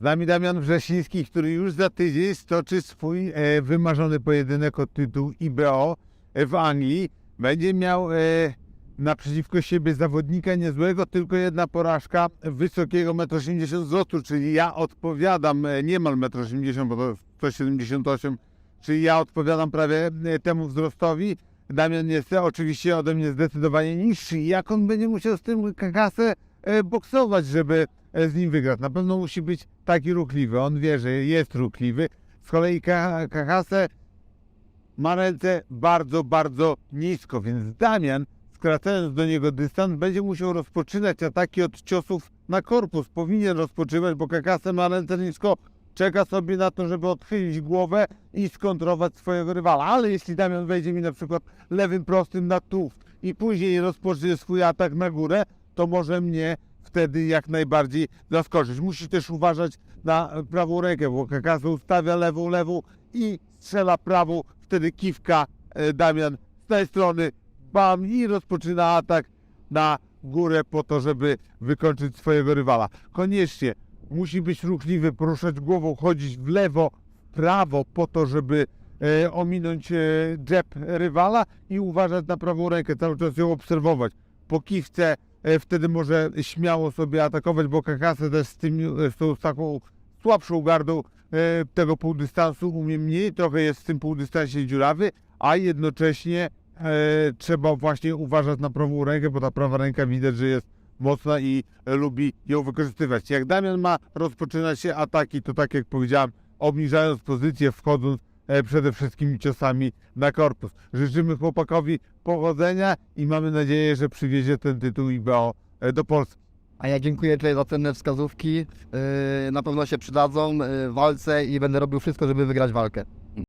Z nami Damian Wrzesiński, który już za tydzień stoczy swój e, wymarzony pojedynek o tytuł IBO w Anglii. Będzie miał e, naprzeciwko siebie zawodnika niezłego, tylko jedna porażka wysokiego 1,80 m wzrostu, czyli ja odpowiadam e, niemal 1,80 m, bo to 178 czyli ja odpowiadam prawie e, temu wzrostowi. Damian jest oczywiście ode mnie zdecydowanie niższy. Jak on będzie musiał z tym kakasę e, boksować, żeby e, z nim wygrać? Na pewno musi być taki ruchliwy. On wie, że jest ruchliwy. Z kolei Ka- kakasę ma ręce bardzo, bardzo nisko, więc Damian, skracając do niego dystans, będzie musiał rozpoczynać ataki od ciosów na korpus. Powinien rozpoczywać, bo kakasę ma ręce nisko, czeka sobie na to, żeby odchylić głowę i skontrować swojego rywala. Ale jeśli Damian wejdzie mi na przykład lewym prostym na tułów i później rozpocznie swój atak na górę, to może mnie wtedy jak najbardziej zaskoczyć. Musi też uważać na prawą rękę, bo Kakasu ustawia lewą, lewą i strzela prawą, wtedy kiwka e, Damian z tej strony, bam i rozpoczyna atak na górę po to, żeby wykończyć swojego rywala. Koniecznie musi być ruchliwy, poruszać głową, chodzić w lewo, w prawo po to, żeby e, ominąć e, rywala i uważać na prawą rękę, cały czas ją obserwować. Po kiwce wtedy może śmiało sobie atakować, bo Kakase też z, tym, e, z, tą, z taką słabszą gardą e, tego półdystansu umie mniej, trochę jest w tym półdystansie dziurawy, a jednocześnie e, trzeba właśnie uważać na prawą rękę, bo ta prawa ręka widać, że jest mocna i e, lubi ją wykorzystywać. Jak Damian ma rozpoczynać się ataki, to tak jak powiedziałem, obniżając pozycję, wchodząc e, przede wszystkim ciosami na korpus. Życzymy chłopakowi powodzenia i mamy nadzieję, że przywiezie ten tytuł IBO e, do Polski. A ja dziękuję tutaj za cenne wskazówki. Yy, na pewno się przydadzą w walce i będę robił wszystko, żeby wygrać walkę.